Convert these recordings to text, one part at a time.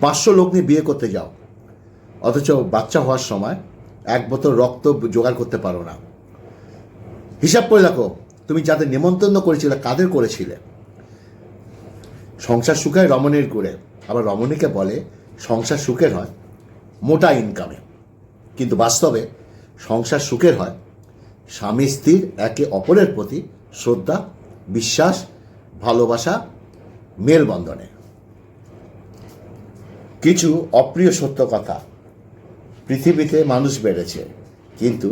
পাঁচশো লোক নিয়ে বিয়ে করতে যাও। অথচ বাচ্চা হওয়ার সময় এক বোতল রক্ত জোগাড় করতে পারো না। হিসাব করে রাখো তুমি যাদের নিমন্ত্রণ করেছিলে, কাদের করেছিলে? সংসার সুখের রমণীর করে। আবার রমণীকে বলে, সংসার সুখের হয় মোটা ইনকামে কিন্তু বাস্তবে সংসার সুখের হয় স্বামী স্ত্রীর একে অপরের প্রতি শ্রদ্ধা, বিশ্বাস, ভালোবাসা, মেলবন্ধনে। কিছু অপ্রিয় সত্য কথা। পৃথিবীতে মানুষ বেড়েছে, কিন্তু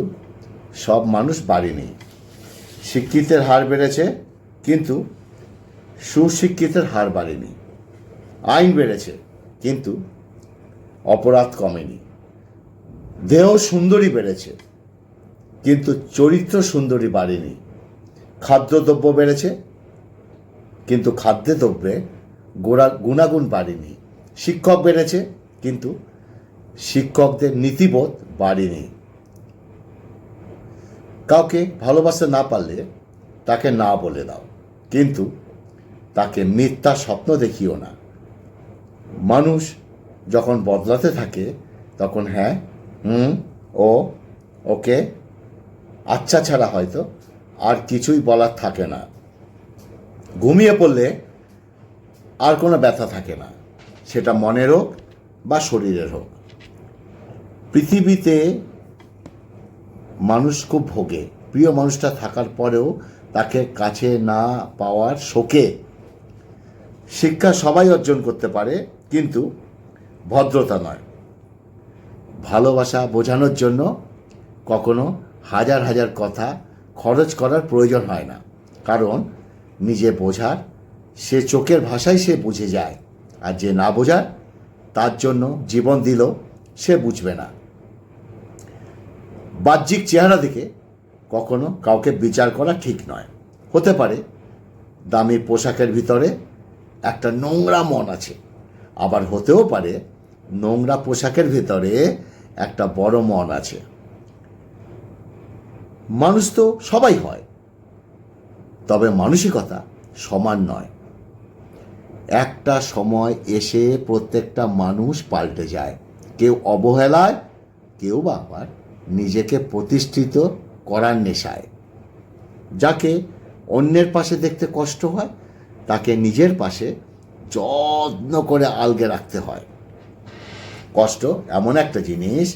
সব মানুষ বাড়েনি শিক্ষিতের হার বেড়েছে, কিন্তু সুশিক্ষিতের হার বাড়েনি। আইন বেড়েছে, কিন্তু অপরাধ কমেনি। দেহ সুন্দরী বেড়েছে, কিন্তু চরিত্র সুন্দরী বাড়েনি। খাদ্যদ্রব্য বেড়েছে, কিন্তু খাদ্যদ্রব্যে গোড়া গুণাগুণ বাড়েনি। শিক্ষক বেড়েছে, কিন্তু শিক্ষকদের নীতিবোধ বাড়েনি। কাউকে ভালোবাসতে না পারলে তাকে না বলে দাও, কিন্তু তাকে মিথ্যা স্বপ্ন দেখিও না। মানুষ যখন বদলাতে থাকে, তখন হ্যাঁ হুম, ও, ওকে আচ্ছা ছাড়া হয়তো আর কিছুই বলার থাকে না। ঘুমিয়ে পড়লে আর কোনো ব্যথা থাকে না। সেটা মনের হোক বা শরীরের হোক। পৃথিবীতে মানুষ খুব ভোগে। প্রিয় মানুষটা থাকার পরেও তাকে কাছে না পাওয়ার শোকে শিক্ষা সবাই অর্জন করতে পারে, কিন্তু ভদ্রতা নয়। ভালোবাসা বোঝানোর জন্য কখনো হাজার হাজার কথা খরচ করার প্রয়োজন হয় না। কারণ নিজে বোঝার, সে চোখের ভাষায় সে বুঝে যায়। আর যে না বোঝায় তার জন্য জীবন দিল, সে বুঝবে না। বাহ্যিক চেহারা দেখে কখনো কাউকে বিচার করা ঠিক নয়। হতে পারে দামি পোশাকের ভিতরে একটা নোংরা মন আছে। আবার হতেও পারে নোংরা পোশাকের ভিতরে একটা বড় মন আছে। মানুষ তো সবাই হয়, তবে মানসিকতা সমান নয়। একটা সময় এসে প্রত্যেকটা মানুষ পাল্টে যায়। কেউ অবহেলায়, কেউ বা আবার নিজেকে প্রতিষ্ঠিত করার নেশায়। যাকে অন্যের পাশে দেখতে কষ্ট হয়, তাকে নিজের পাশে যত্ন করে আলগে রাখতে হয়। কষ্ট এমন একটা জিনিস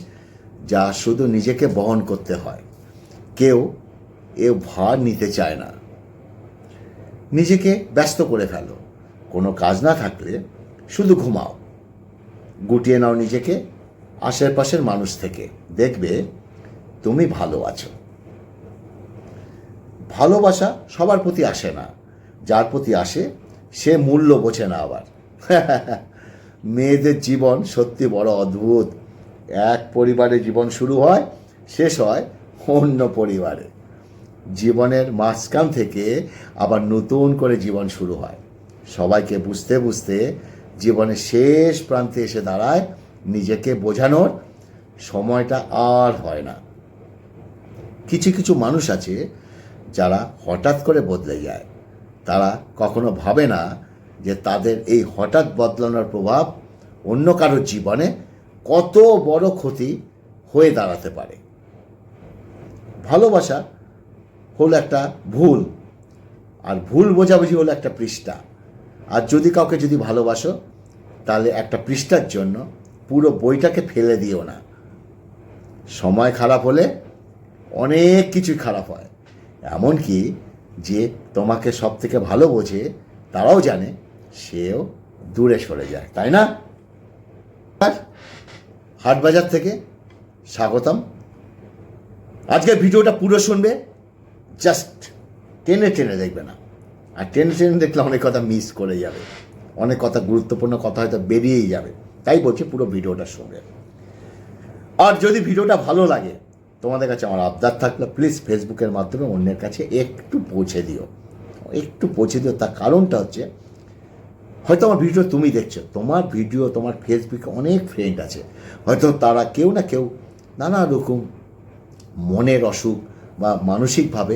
যা শুধু নিজেকে বহন করতে হয়। কেউ এ ভার নিতে চায় না। নিজেকে ব্যস্ত করে ফেলো। কোনো কাজ না থাকলে শুধু ঘুমাও। গুটিয়ে নাও নিজেকে, আশেপাশের মানুষ থেকে। দেখবে তুমি ভালো আছো। ভালোবাসা সবার প্রতি আসে না। যার প্রতি আসে, সে মূল্য বোঝে না আবার। মেয়েদের জীবন সত্যি বড় অদ্ভুত। এক পরিবারে জীবন শুরু হয়, শেষ হয় অন্য পরিবারে। জীবনের মাঝখান থেকে আবার নতুন করে জীবন শুরু হয়। সবাইকে বুঝতে বুঝতে জীবনের শেষ প্রান্তে এসে দাঁড়ায় নিজেকে বোঝানোর সময়টা আর হয় না। কিছু কিছু মানুষ আছে যারা হঠাৎ করে বদলে যায়। তারা কখনো ভাবে না যে তাদের এই হঠাৎ বদলানোর প্রভাব অন্য কারোর জীবনে কত বড় ক্ষতি হয়ে দাঁড়াতে পারে। ভালোবাসা হলো একটা ভুল, আর ভুল বোঝাবুঝি হলো একটা পৃষ্ঠা। আর যদি কাউকে যদি ভালোবাসো, তাহলে একটা পৃষ্ঠার জন্য পুরো বইটাকে ফেলে দিও না। সময় খারাপ হলে অনেক কিছুই খারাপ হয়। এমনকি যে তোমাকে সব থেকে ভালো বোঝে, তারাও জানে সেও দূরে সরে যায়, তাই না? হাটবাজার থেকে স্বাগতম। আজকের ভিডিওটা পুরো শুনবে, জাস্ট টেনে টেনে দেখবে না। আর টেনে টেনে দেখলে অনেক কথা মিস করে যাবে। অনেক কথা গুরুত্বপূর্ণ কথা হয়তো বেরিয়েই যাবে। তাই বলছি পুরো ভিডিওটা শুনবে আর যদি ভিডিওটা ভালো লাগে, তোমাদের কাছে আমার আবদার থাকলে প্লিজ ফেসবুকের মাধ্যমে অন্যের কাছে একটু পৌঁছে দিও। একটু পৌঁছে দিও, তার কারণটা হচ্ছে, হয়তো আমার ভিডিও তুমি দেখছ, তোমার ভিডিও, তোমার ফেসবুকে অনেক ফ্রেন্ড আছে। হয়তো তারা কেউ না কেউ নানা রকম মনের অসুখ বা মানসিকভাবে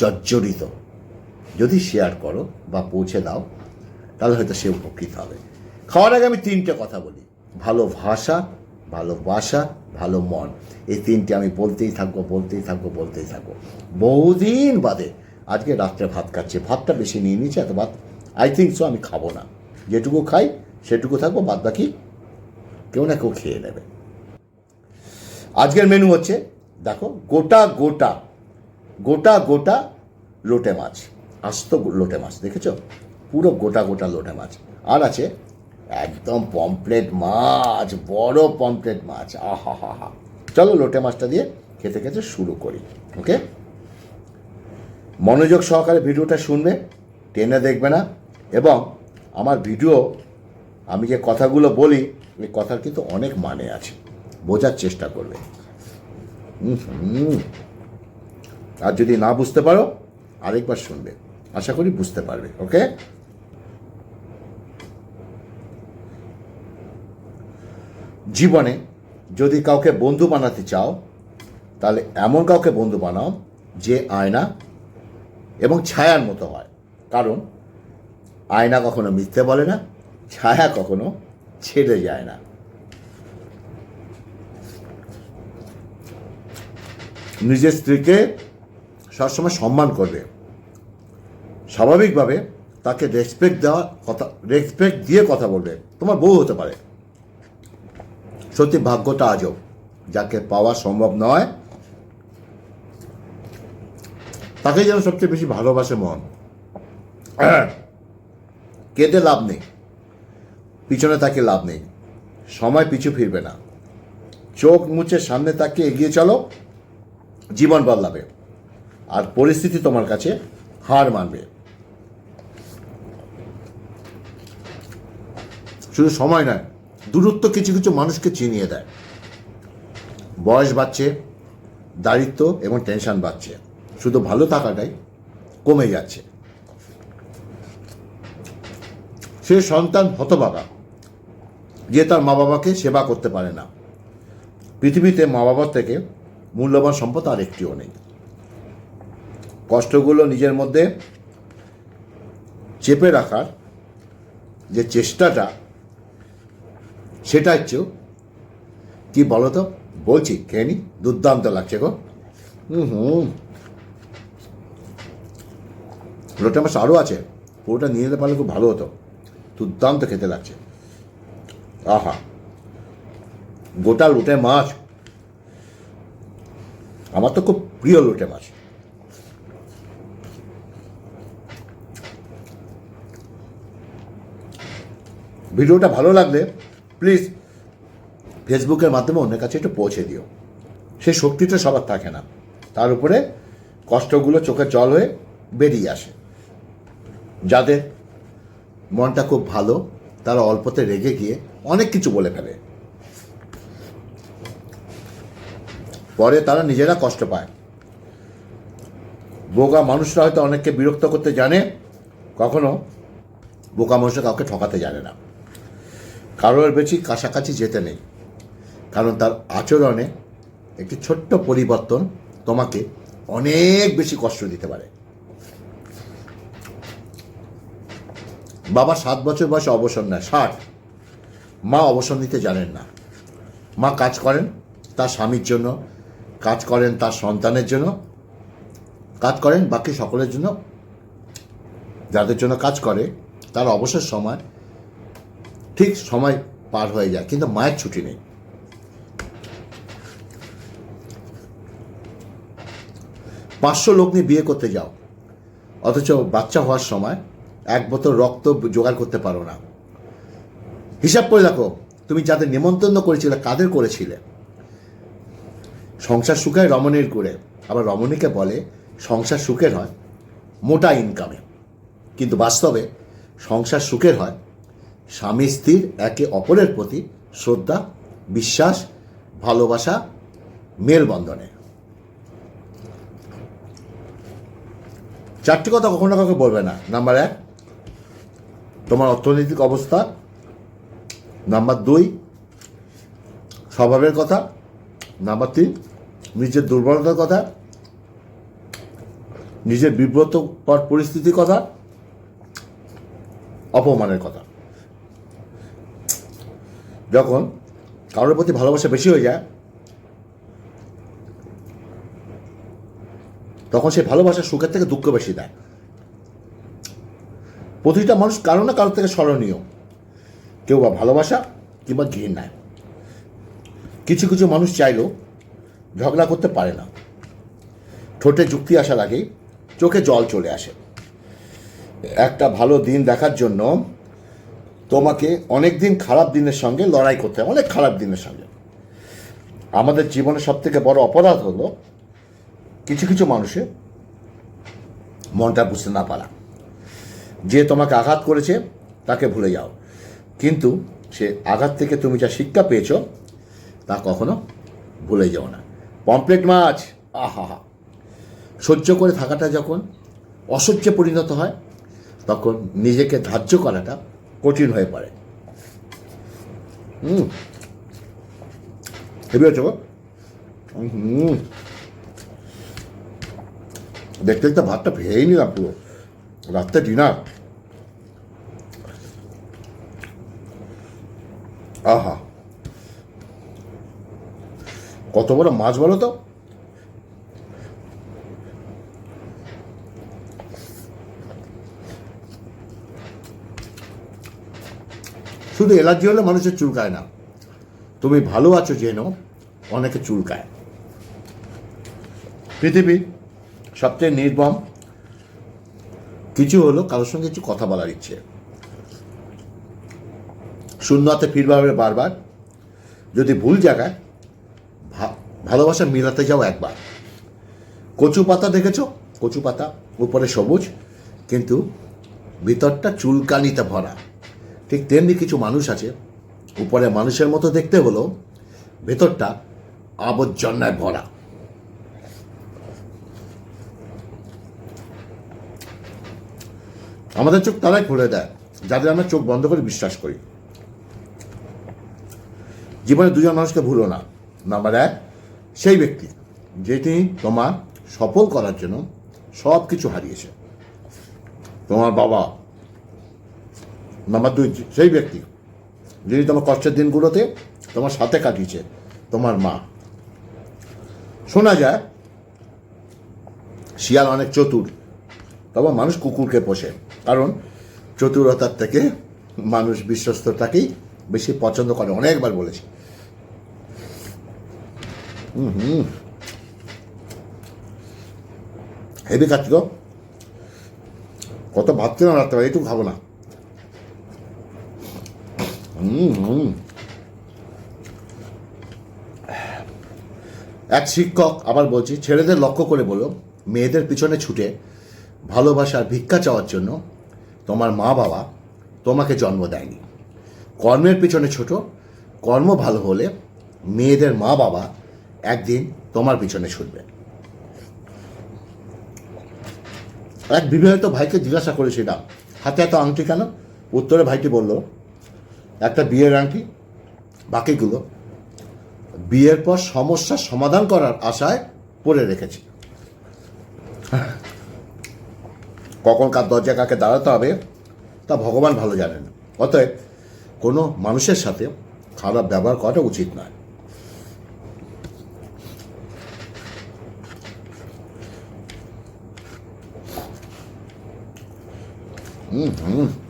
জর্জরিত। যদি শেয়ার করো বা পৌঁছে দাও, তাহলে হয়তো সে উপকৃত হবে। খাওয়ার আগে আমি তিনটে কথা বলি। ভালো ভাষা ভালোবাসা ভালো মন। এই তিনটে আমি বলতেই থাকব বলতেই থাকব বলতেই থাকব। বহুদিন বাদে আজকে রাত্রে ভাত খাচ্ছি। ভাতটা বেশি নিয়ে নিয়েছি, এত ভাত আই থিঙ্ক সো আমি খাব না। যেটুকু খাই, সেটুকু থাকব, বাদ বাকি কেউ না কেউ খেয়ে নেবে। আজকের মেনু হচ্ছে, দেখো, গোটা গোটা গোটা গোটা লোটে মাছ। আস্ত লোটে মাছ, দেখেছ? পুরো গোটা গোটা লোটে মাছ। আর আছে একদম পমপ্লেট মাছ, বড় পমপ্লেট মাছ। আহা হা হা চলো লোটে মাছটা দিয়ে খেতে খেতে শুরু করি, ওকে? মনোযোগ সহকারে ভিডিওটা শুনবে, টেনে দেখবে না। এবং আমার ভিডিও, আমি যে কথাগুলো বলি, এই কথার কিন্তু অনেক মানে আছে। বোঝার চেষ্টা করবে। আর যদি না বুঝতে পারো, আরেকবার শুনবে। আশা করি বুঝতে পারবে ওকে জীবনে যদি কাউকে বন্ধু বানাতে চাও, তাহলে এমন কাউকে বন্ধু বানাও যে আয়না এবং ছায়ার মতো হয়। কারণ আয়না কখনো মিথ্যে বলে না, ছায়া কখনো ছেড়ে যায় না। নিজের স্ত্রীকে সবসময় সম্মান করবে। স্বাভাবিকভাবে তাকে রেসপেক্ট দেওয়া কথা রেসপেক্ট দিয়ে কথা বলবে। তোমার বউ হতে পারে। সত্যি ভাগ্যটা আজব যাকে পাওয়া সম্ভব নয়, তাকে যেন সবচেয়ে বেশি ভালোবাসে মন। কেঁদে লাভ নেই। পিছনে তাকে লাভ নেই। সময় পিছু ফিরবে না। চোখ মুছে সামনে তাকে এগিয়ে চলো। জীবন বদলাবে। আর পরিস্থিতি তোমার কাছে হার মানবে। শুধু সময় নয়, দূরত্ব কিছু কিছু মানুষকে চিনিয়ে দেয়। বয়স বাড়ছে দারিদ্র এবং টেনশন বাড়ছে। শুধু ভালো থাকাটাই কমে যাচ্ছে। সে সন্তান হতবাগা যে তার মা বাবাকে সেবা করতে পারে না। পৃথিবীতে মা বাবার থেকে মূল্যবান সম্পদ আর একটিও নেই। কষ্টগুলো নিজের মধ্যে চেপে রাখার যে চেষ্টাটা সেটা হচ্ছে, কি বলো তো বলছি, খেয়ে নি, দুর্দান্ত লাগছে গো। হুম লোটে মাছ আরও আছে, পুরোটা নিয়ে যেতে পারলে খুব ভালো হতো। দুর্দান্ত খেতে লাগছে। আহা। গোটা লোটে মাছ। আমার তো খুব প্রিয় লোটে মাছ। ভিডিওটা ভালো লাগলে প্লিজ ফেসবুকের মাধ্যমে অন্যের কাছে একটু পৌঁছে দিও। সেই শক্তিটা সবার থাকে না। তার উপরে কষ্টগুলো চোখে জল হয়ে বেরিয়ে আসে। যাদের মনটা খুব ভালো, তারা অল্পতে রেগে গিয়ে অনেক কিছু বলে ফেলে। পরে তারা নিজেরা কষ্ট পায়। বোকা মানুষরা হয়তো অনেককে বিরক্ত করতে জানে, কখনো বোকা মানুষরা কাউকে ঠকাতে জানে না। কারোর বেশি কাছাকাছি যেতে নেই। কারণ তার আচরণে একটি ছোট্ট পরিবর্তন তোমাকে অনেক বেশি কষ্ট দিতে পারে। বাবা সাত বছর বয়সে অবসর নেয়, ষাট। মা অবসর নিতে জানেন না। মা কাজ করেন তার স্বামীর জন্য, কাজ করেন তার সন্তানের জন্য, কাজ করেন বাকি সকলের জন্য। যাদের জন্য কাজ করে, তার অবসর সময় ঠিক সময় পার হয়ে যায়, কিন্তু মায়ের ছুটি নেই। পাঁচশো লোক নিয়ে বিয়ে করতে যাও, অথচ বাচ্চা হওয়ার সময় এক বোতল রক্ত জোগাড় করতে পারো না। হিসাব করে দেখো, তুমি যাদের নিমন্ত্রণ করেছিলে, কাদের করেছিলে? সংসার সুখের রমণীর করে আবার রমণীকে বলে, সংসার সুখের হয়, মোটা ইনকামে কিন্তু বাস্তবে সংসার সুখের হয় স্বামী স্ত্রীর একে অপরের প্রতি শ্রদ্ধা, বিশ্বাস, ভালোবাসা, মেলবন্ধনে। চারটি কথা কখনো না কাউকে বলবে না। নাম্বার এক, তোমার অর্থনৈতিক অবস্থা। নাম্বার দুই, স্বভাবের কথা। নাম্বার তিন, নিজের দুর্বলতার কথা। নিজের বিব্রতকর পরিস্থিতির কথা। অপমানের কথা। যখন কারোর প্রতি ভালোবাসা বেশি হয়ে যায়, তখন সেই ভালোবাসার সুখের থেকে দুঃখ বেশি দেয়। প্রতিটা মানুষ কারও না কারোর থেকে স্মরণীয়। কেউ বা ভালোবাসা কিংবা ঘৃণায়। কিছু কিছু মানুষ চাইলেও ঝগড়া করতে পারে না। ঠোঁটে যুক্তি আসার আগেই চোখে জল চলে আসে। একটা ভালো দিন দেখার জন্য তোমাকে অনেক দিন খারাপ দিনের সঙ্গে লড়াই করতে হয় অনেক খারাপ দিনের সঙ্গে। আমাদের জীবনে সব থেকে বড় অপরাধ হলো কিছু কিছু মানুষের মনটা বুঝতে না পারা। যে তোমাকে আঘাত করেছে, তাকে ভুলে যাও। কিন্তু সে আঘাত থেকে তুমি যা শিক্ষা পেয়েছ, তা কখনো ভুলে যাও না। পমপ্লেট মাছ! আহা। সহ্য করে থাকাটা যখন অসহ্যে পরিণত হয়, তখন নিজেকে ধার্য করাটা কঠিন হয়ে পড়ে। হুম। হচ্ছে গো? হুম দেখতে দেখতে ভাতটা ভেয়েই নিলাম পুরো। রাত্রে ডিনার আহা। কত বড় মাছ বলো তো? শুধু অ্যালার্জি হলে মানুষের চুলকায় না। তুমি ভালো আছো যেন অনেকে চুলকায় পৃথিবী সবচেয়ে নির্মম, কিছু হলো কারোর সঙ্গে কিছু কথা বলার ইচ্ছে। শূন্য হাতে ফিরবা হবে বারবার। যদি ভুল জায়গায় ভালোবাসা মিলাতে যাও একবার। কচু পাতা দেখেছ? কচু পাতা, উপরে সবুজ, কিন্তু ভিতরটা চুলকানিতে ভরা। ঠিক তেমনি কিছু মানুষ আছে। উপরে মানুষের মতো দেখতে হলো, ভেতরটা আবর্জনায় ভরা। আমাদের চোখ তারাই খুলে দেয়, যাদের আমরা চোখ বন্ধ করে বিশ্বাস করি। জীবনে দুজন মানুষকে ভুলো না। নাম্বার এক, সেই ব্যক্তি যেটি তোমার সফল করার জন্য সব কিছু হারিয়েছে। তোমার বাবা দুই সেই ব্যক্তি। যিনি তোমার কষ্টের দিনগুলোতে তোমার সাথে কাটিয়েছে, তোমার মা। শোনা যায়, শিয়াল অনেক চতুর, তবে মানুষ কুকুরকে পোষে। কারণ চতুরতার থেকে মানুষ বিশ্বস্ততাকেই বেশি পছন্দ করে, অনেকবার বলেছি। হুম হেভি খাচ্ছি তো কত রাখতে পারে একটু খাব না। এক শিক্ষক আবার বলছি, ছেলেদের লক্ষ্য করে বলো, মেয়েদের পিছনে ছুটে ভালোবাসার ভিক্ষা চাওয়ার জন্য তোমার মা বাবা তোমাকে জন্ম দেয়নি। কর্মের পিছনে ছোট, কর্ম ভালো হলে মেয়েদের মা বাবা একদিন তোমার পিছনে ছুটবে। এক বিবাহিত ভাইকে জিজ্ঞাসা করেছিলাম, হাতে এত আংটি কেন? উত্তরে ভাইটি বলল একটা বিয়ের আংটি, বাকিগুলো। বিয়ের পর সমস্যার সমাধান করার আশায় পড়ে রেখেছি। কখন কার দরজা কাকে দাঁড়াতে হবে, তা ভগবান ভালো জানেন। অতএব কোনো মানুষের সাথে খারাপ ব্যবহার করাটা উচিত নয়। হুম হুম।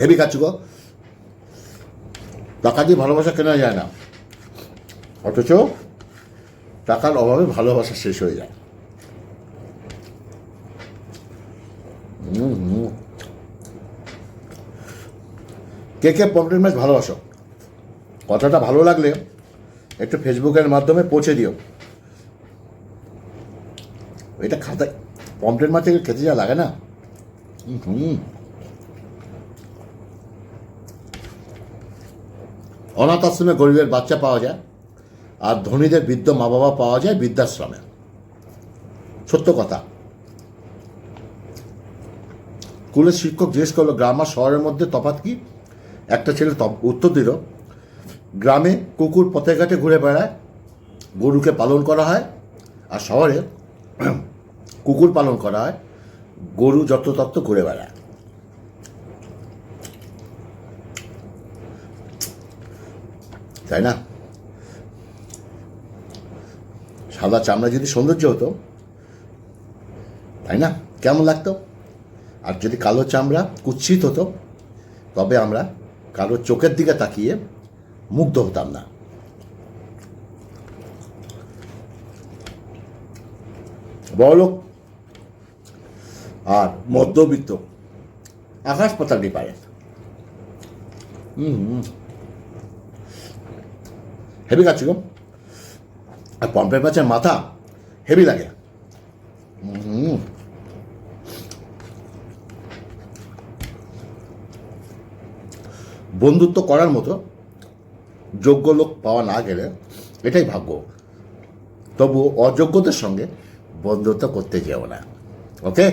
হেভি খাচ্ছি গো। টাকা দিয়ে ভালোবাসা কেনা যায় না। অথচ টাকার অভাবে ভালোবাসা শেষ হয়ে যায়। কে কে পমফ্রেট মাছ ভালোবাসো? কথাটা ভালো লাগলে একটু ফেসবুকের মাধ্যমে পৌঁছে দিও। এটা খাতায় পমফ্রেট মাছ খেতে যা লাগে না। হুম, অনাথ আশ্রমে গরিবের বাচ্চা পাওয়া যায় আর ধনীদের বৃদ্ধ মা বাবা পাওয়া যায় বৃদ্ধাশ্রমে। সত্য কথা। স্কুলের শিক্ষক জিজ্ঞেস করল গ্রাম আর শহরের মধ্যে তফাৎ কি? একটা ছেলে উত্তর দিল, গ্রামে কুকুর পথে ঘাটে ঘুরে বেড়ায়, গরুকে পালন করা হয় আর শহরে কুকুর পালন করা হয়, গরু যত্রতত্ত্ব ঘুরে বেড়ায়। তাই না? সাদা চামড়া যদি সৌন্দর্য হতো, তাই না? কেমন লাগতো? আর যদি কালো চামড়া কুৎসিত হতো, তবে আমরা কারও চোখের দিকে তাকিয়ে মুগ্ধ হতাম না। বড়লোক আর মধ্যবিত্ত আকাশ পাতাল ডিফারেন্স হুম। হেভি খাচ্ছি গো আর পম্পের মাছের মাথা হেভি লাগে। বন্ধুত্ব করার মতো যোগ্য লোক পাওয়া না গেলে এটাই ভাগ্য। তবু অযোগ্যদের সঙ্গে বন্ধুত্ব করতে যেও না। ওকে?